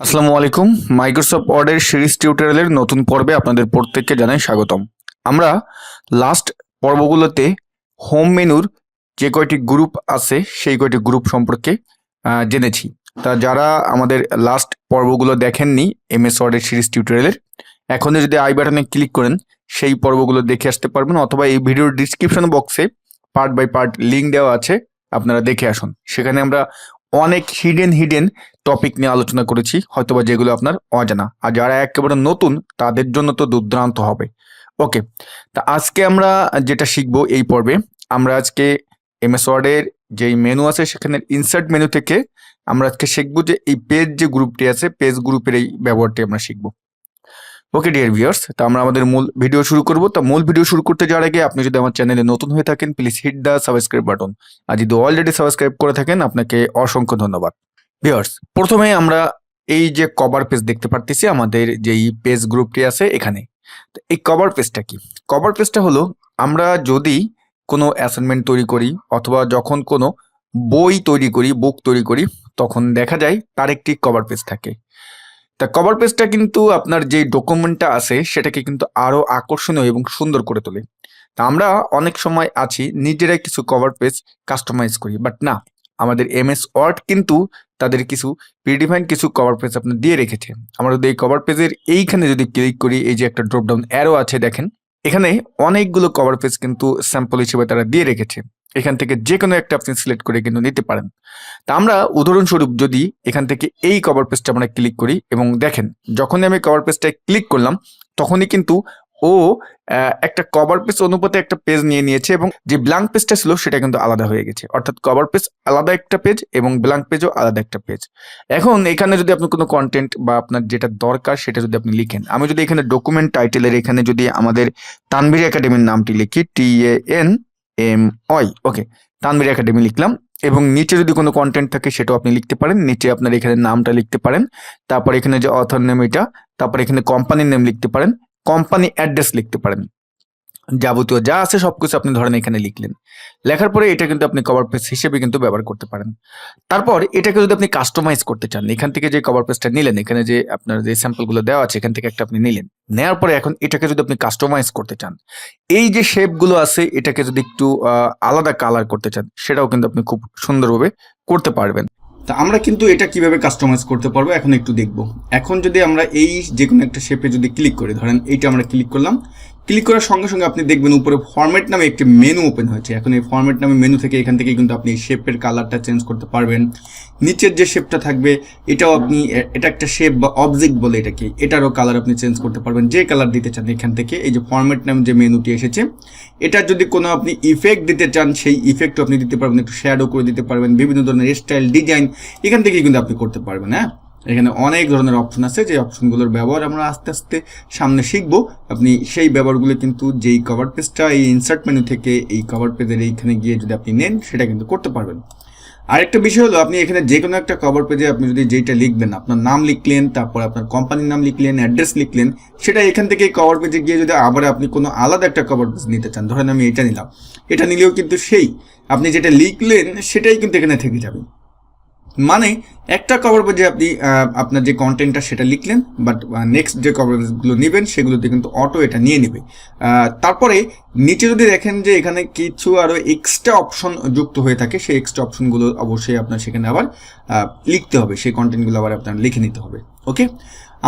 আসসালামু আলাইকুম। মাইক্রোসফট ওয়ার্ডের সিরিজ টিউটোরিয়ালের নতুন পর্বে আপনাদের প্রত্যেককে জানাই স্বাগতম। আমরা লাস্ট পর্বগুলোতে হোম মেনুর যে কয়টি গ্রুপ আছে, সেই কয়টি গ্রুপ সম্পর্কে জেনেছি। তা যারা আমাদের লাস্ট পর্বগুলো দেখেননি এম এস ওয়ার্ডের সিরিজ টিউটোরিয়ালের, এখনই যদি আই বাটনে ক্লিক করেন, সেই পর্বগুলো দেখে আসতে পারবেন, অথবা এই ভিডিওর ডিসক্রিপশন বক্সে পার্ট বাই পার্ট লিঙ্ক দেওয়া আছে, আপনারা দেখে আসুন। সেখানে আমরা অনেক হিডেন হিডেন টপিক নিয়ে আলোচনা করেছি, হয়তোবা যেগুলো আপনার অজানা। আর যারা একেবারে নতুন, তাদের জন্য তো দুর্দ্রান্ত হবে। ওকে তা আজকে আমরা যেটা শিখব এই পর্বে, আমরা আজকে এমএস ওয়ার্ডের যেই মেনু আছে সেখানে ইনসার্ট মেনু থেকে আমরা আজকে শিখব যে এই পেজ যে গ্রুপটি আছে পেজ গ্রুপের এই ব্যবহারটি আমরা শিখব। ওকে ডিয়ার ভিউয়ার্স তা আমরা আমাদের মূল ভিডিও শুরু করব। তা মূল ভিডিও শুরু করতে যাওয়ার আগে আপনি যদি আমার চ্যানেলে নতুন হয়ে থাকেন please hit the subscribe button আর যদি অলরেডি সাবস্ক্রাইব করে থাকেন, আপনাকে অসংখ্য ধন্যবাদ। ভিউয়ার্স প্রথমে আমরা এই যে কভার পেজ দেখতে পারতেছি, আমাদের যেই পেজ গ্রুপটি আছে এখানে। এই কভার পেজটা কি? কভার পেজটা হলো, আমরা যদি কোনো অ্যাসাইনমেন্ট তৈরি করি, অথবা যখন কোনো বই তৈরি করি বুক তৈরি করি, তখন দেখা যায় তার একটি কভার পেজ থাকে। তা কভার পেজটা কিন্তু আপনার যে ডকুমেন্টটা আছে, সেটাকে কিন্তু আরও আকর্ষণীয় এবং সুন্দর করে তোলে। তা আমরা অনেক সময় আছি, নিজেরাই কিছু কভার পেজ কাস্টমাইজ করি বাট না, আমাদের এম এস ওয়ার্ড কিন্তু তাদের কিছু প্রিডিফাইন কিছু কভার পেজ আপনার দিয়ে রেখেছে। আমরা যদি এই কভার পেজের এইখানে যদি ক্লিক করি, এই যে একটা ড্রপডাউন অ্যারো আছে দেখেন, এখানে অনেকগুলো কভার পেজ কিন্তু স্যাম্পল হিসেবে তারা দিয়ে রেখেছে। এখান থেকে যে কোনো একটা আপনি সিলেক্ট করে কিন্তু নিতে পারেন। তা আমরা উদাহরণস্বরূপ যদি এখান থেকে এই কভার পেজটা আমরা ক্লিক করি এবং দেখেন, যখনই আমি কভার পেজটায় ক্লিক করলাম, তখনই কিন্তু ও একটা কভার পেজ অনুপাতে একটা পেজ নিয়ে নিয়েছে এবং যে ব্ল্যাঙ্ক পেজটা ছিল সেটা কিন্তু আলাদা হয়ে গেছে। অর্থাৎ কভার পেজ আলাদা একটা পেজ এবং ব্ল্যাঙ্ক পেজও আলাদা একটা পেজ এখন এখানে যদি আপনি কোনো কন্টেন্ট বা আপনার যেটা দরকার সেটা যদি আপনি লিখেন, আমি যদি এখানে ডকুমেন্ট টাইটেলের এখানে যদি আমাদের তানভীর একাডেমির নামটি লিখি T A N M Y. Okay Tanvir academy লিখলাম। এবং নিচে যদি কোনো কন্টেন্ট থাকে, সেটাও আপনি লিখতে পারেন। নিচে আপনার এখানে নামটা লিখতে পারেন। তারপর এখানে যে অথর নেম এটা, তারপর এখানে কোম্পানির নেম লিখতে পারেন। কোম্পানি অ্যাড্রেস লিখতে পারেন। যাবতীয় যা আছে সবকিছু আপনি ধরেন এখানে লিখলেন। লেখার পরে এটা কিন্তু আপনি কভার পেজ হিসেবে কিন্তু ব্যবহার করতে পারেন। তারপর এটাকে যদি আপনি কাস্টমাইজ করতে চান, এখান থেকে যে কভার পেজটা নিলেন, এখানে যে আপনার যে স্যাম্পলগুলো দেওয়া আছে, এখান থেকে একটা আপনি নিলেন। নেওয়ার পরে এখন এটাকে যদি আপনি কাস্টমাইজ করতে চান, এই যে শেপগুলো আছে, এটাকে যদি একটু আলাদা কালার করতে চান, সেটাও কিন্তু আপনি খুব সুন্দরভাবে করতে পারবেন। তা আমরা কিন্তু এটা কীভাবে কাস্টমাইজ করতে পারব, এখন একটু দেখব। এখন যদি আমরা এই যে কোনো একটা শেপে যদি ক্লিক করি, ধরেন এইটা আমরা ক্লিক করলাম ক্লিক করার সঙ্গে সঙ্গে আপনি দেখবেন উপরে ফরম্যাট নামে একটি মেনু ওপেন হয়েছে। এখন এই ফরম্যাট নামে মেনু থেকে এখান থেকে কিন্তু আপনি শেপের কালারটা চেঞ্জ করতে পারবেন। নিচের যে শেপটা থাকবে, এটাও আপনি, এটা একটা শেপ বা অবজেক্ট বলে এটাকে, এটারও কালার আপনি চেঞ্জ করতে পারবেন। যে কালার দিতে চান এখান থেকে, এই যে ফরম্যাট নামে যে মেনুটি এসেছে, এটা যদি কোনো আপনি ইফেক্ট দিতে চান, সেই ইফেক্টও আপনি দিতে পারবেন। একটু শ্যাডো করে দিতে পারবেন। বিভিন্ন ধরনের স্টাইল ডিজাইন এখান থেকে কিন্তু আপনি করতে পারবেন হ্যাঁ? এখানে অনেক ধরনের অপশন আছে, যে অপশনগুলোর ব্যবহার আমরা আস্তে আস্তে সামনে শিখব। আপনি সেই ব্যবহারগুলো কিন্তু যেই কভার পেজটা এই ইনসার্ট মেনু থেকে এই কভার পেজের এইখানে গিয়ে যদি আপনি নেন, সেটা কিন্তু করতে পারবেন। আরেকটা বিষয় হলো, আপনি এখানে যে কোনো একটা কভার পেজে আপনি যদি যেটা লিখবেন, আপনার নাম লিখলেন, তারপর আপনার কোম্পানির নাম লিখলেন অ্যাড্রেস লিখলেন, সেটা এখান থেকে কভার পেজে গিয়ে যদি আবার আপনি কোনো আলাদা একটা কভার পেজ নিতে চান, ধরেন আমি এটা নিলাম, এটা নিলেও কিন্তু সেই, আপনি যেটা লিখলেন, সেটাই কিন্তু এখানে থেকে যাবে। মানে একটা কভার পেজে আপনি আপনার যে কন্টেন্টটা সেটা লিখলেন বাট নেক্সট যে কভার পেজগুলো নেবেন, সেগুলোতে কিন্তু অটো এটা নিয়ে নেবে। তারপরে নিচে যদি দেখেন যে এখানে কিছু আরও এক্সট্রা অপশন যুক্ত হয়ে থাকে, সেই এক্সট্রা অপশনগুলো অবশ্যই আপনার সেখানে আবার লিখতে হবে। সেই কন্টেন্টগুলো আবার আপনার লিখে নিতে হবে। ওকে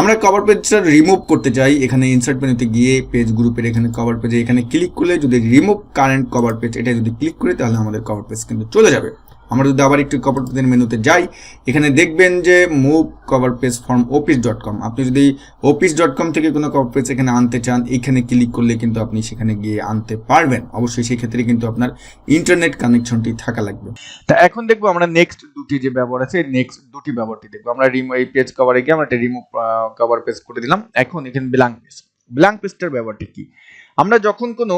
আমরা কভার পেজটা রিমুভ করতে চাই। এখানে ইনসার্ট মেনুতে গিয়ে পেজ গ্রুপের এখানে কভার পেজে এখানে ক্লিক করলে যদি রিমুভ কারেন্ট কভার পেজ এটা যদি ক্লিক করি, তাহলে আমাদের কভার পেজ কিন্তু চলে যাবে। আমরা যদি আবার একটু কভার পেজের মেনুতে যাই, এখানে দেখবেন যে move cover page form office dot com আপনি যদি অফিস ডট কম থেকে কোনো কভার পেজ এখানে আনতে চান, এখানে ক্লিক করলে কিন্তু আপনি সেখানে গিয়ে আনতে পারবেন। অবশ্যই সেই ক্ষেত্রে কিন্তু আপনার ইন্টারনেট কানেকশনটি থাকা লাগবে। তা এখন দেখব আমরা নেক্সট দুটি যে ব্যবহার আছে নেক্সট দুটি ব্যবহারটি দেখব। আমরা রিমুভ এই পেজ কভারে গিয়ে আমরা একটা রিমুভ কভার পেজ করে দিলাম। এখন এখানে ব্ল্যাঙ্ক পেজ ব্ল্যাঙ্ক পেজটার ব্যাপারটা কি? আমরা যখন কোনো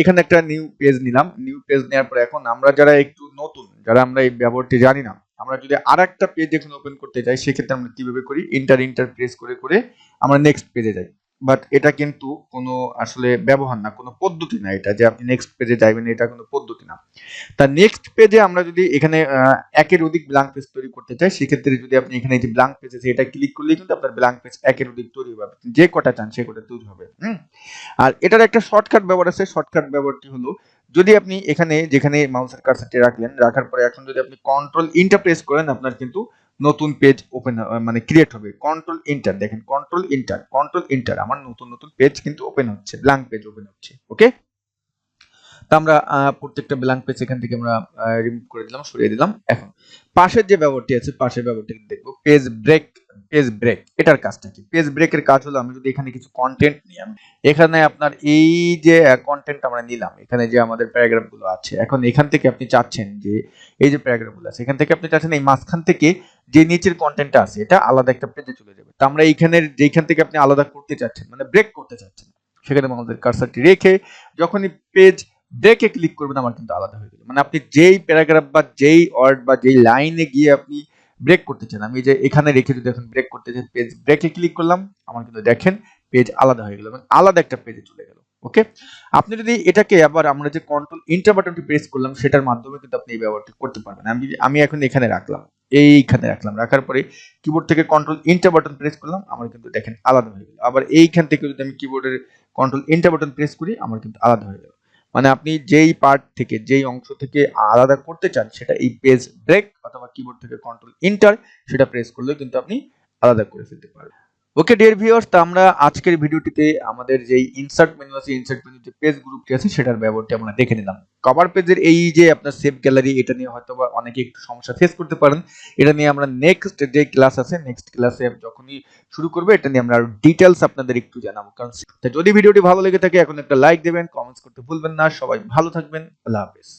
এখানে একটা নিউ পেজ নিলাম নিউ পেজ নেওয়ার পরে এখন আমরা যারা একটু নতুন, যারা আমরা এই ব্যবহারটি জানি না, আমরা যদি আর একটা পেজ এখন ওপেন করতে যাই, সেক্ষেত্রে আমরা কীভাবে করি? ইন্টার ইন্টার প্রেস করে করে আমরা নেক্সট পেজে যাই। বাট এটা কিন্তু কোনো আসলে ব্যবহার না, কোনো পদ্ধতি না এটা যে আপনি নেক্সট পেজে যাবেন এটা কোনো পদ্ধতি না। তা নেক্সট পেজে আমরা যদি এখানে একের অধিক ব্ল্যাঙ্ক পেজ তৈরি করতে চাই, সেক্ষেত্রে যদি আপনি এখানে যে ব্ল্যাঙ্ক পেজ আছে, এটা ক্লিক করলেই কিন্তু আপনার ব্ল্যাঙ্ক পেজ একের অধিক তৈরি হবে। যে কটা চান, সে কটা তৈরি হবে আর এটার একটা শর্টকাট ব্যবহার আছে। শর্টকাট ব্যবহারটি হলো, যদি আপনি এখানে, যেখানে মাউসের কার্সারটি রাখলেন, রাখার পরে এখন যদি আপনি কন্ট্রোল ইন্টারপ্রেস করেন, আপনার কিন্তু নতুন পেজ ওপেন মানে ক্রিয়েট হবে। কন্ট্রোল ইন্টার দেখেন কন্ট্রোল ইন্টার কন্ট্রোল ইন্টার আমার নতুন নতুন পেজ কিন্তু ওপেন হচ্ছে ব্ল্যাঙ্ক পেজ ওপেন হচ্ছে ওকে তো আমরা প্রত্যেকটা ব্ল্যাঙ্ক পেজ এখান থেকে আমরা রিমুভ করে দিলাম, সরিয়ে দিলাম, এখন পাশের যে ব্যবহারটি আছে, পাশের ব্যবহারটি দেখব পেজ ব্রেক পেজ ব্রেক এটার কাজটা কি? পেজ ব্রেকের কাজ হলো আমি যদি এখানে কিছু কন্টেন্ট নিই, আমি এখানে আপনার এই যে কন্টেন্ট আমরা নিলাম, এখানে যে আমাদের প্যারাগ্রাফগুলো আছে, এখন এখান থেকে আপনি চাচ্ছেন যে, এই যে প্যারাগ্রাফগুলো আছে, এখান থেকে আপনি চাচ্ছেন এই মাঝখান থেকে যে নিচের কন্টেন্টটা আছে, এটা আলাদা একটা পেজে চলে যাবে। তো আমরা এইখানের যেখান থেকে আপনি আলাদা করতে চাচ্ছেন মানে ব্রেক করতে চাচ্ছেন, সেখানে আমাদের কার্সারটি রেখে যখনই পেজ ব্রেকে ক্লিক করবেন, আমার কিন্তু আলাদা হয়ে গেল। মানে আপনি যেই প্যারাগ্রাফ বা যেই ওয়ার্ড বা যেই লাইনে গিয়ে আপনি ব্রেক করতে চান। আমি যে এখানে রেখে যদি এখন ব্রেক করতে চাই পেজ ব্রেকে ক্লিক করলাম, আমার কিন্তু দেখেন পেজ আলাদা হয়ে গেল এবং আলাদা একটা পেজে চলে গেল। ওকে আপনি যদি এটাকে আবার আমরা যে কন্ট্রোল ইন্টার বাটনটি প্রেস করলাম, সেটার মাধ্যমে কিন্তু আপনি এই ব্যবহারটি করতে পারবেন। আমি আমি এখন এখানে রাখলাম, এইখানে রাখলাম, রাখার পরে কিবোর্ড থেকে কন্ট্রোল ইন্টার বাটন প্রেস করলাম, আমার কিন্তু দেখেন আলাদা হয়ে গেল। আবার এইখান থেকে যদি আমি কিবোর্ডের কন্ট্রোল ইন্টার বাটন প্রেস করি, আমার কিন্তু আলাদা হয়ে গেল। মানে আপনি যেই পার্ট থেকে, যেই অংশ থেকে আলাদা করতে চান, সেটা এই পেজ ব্রেক অথবা কিবোর্ড থেকে কন্ট্রোল ইন্টার সেটা প্রেস করলে কিন্তু আপনি আলাদা করে ফেলতে পারবেন। ওকে ডিয়ার ভিউয়ার্স তা আমরা আজকের ভিডিওটিতে আমাদের যেই ইনসার্ট মেনু আছে ইনসার্ট মেনু যে পেজ গ্রুপটি আছে, সেটার ব্যবহারটি আমরা দেখে নিলাম। কভার পেজের এই যে আপনার সেভ গ্যালারি এটা নিয়ে হয়তো বা অনেকে একটু সমস্যা ফেস করতে পারেন। এটা নিয়ে আমরা নেক্সট যে ক্লাস আছে নেক্সট ক্লাসে যখনই শুরু করবে, এটা নিয়ে আমরা ডিটেলস আপনাদের একটু জানাব। কারণ যদি ভিডিওটি ভালো লেগে থাকে, এখন একটা লাইক দেবেন কমেন্টস করতে ভুলবেন না। সবাই ভালো থাকবেন। আল্লাহ হাফেজ।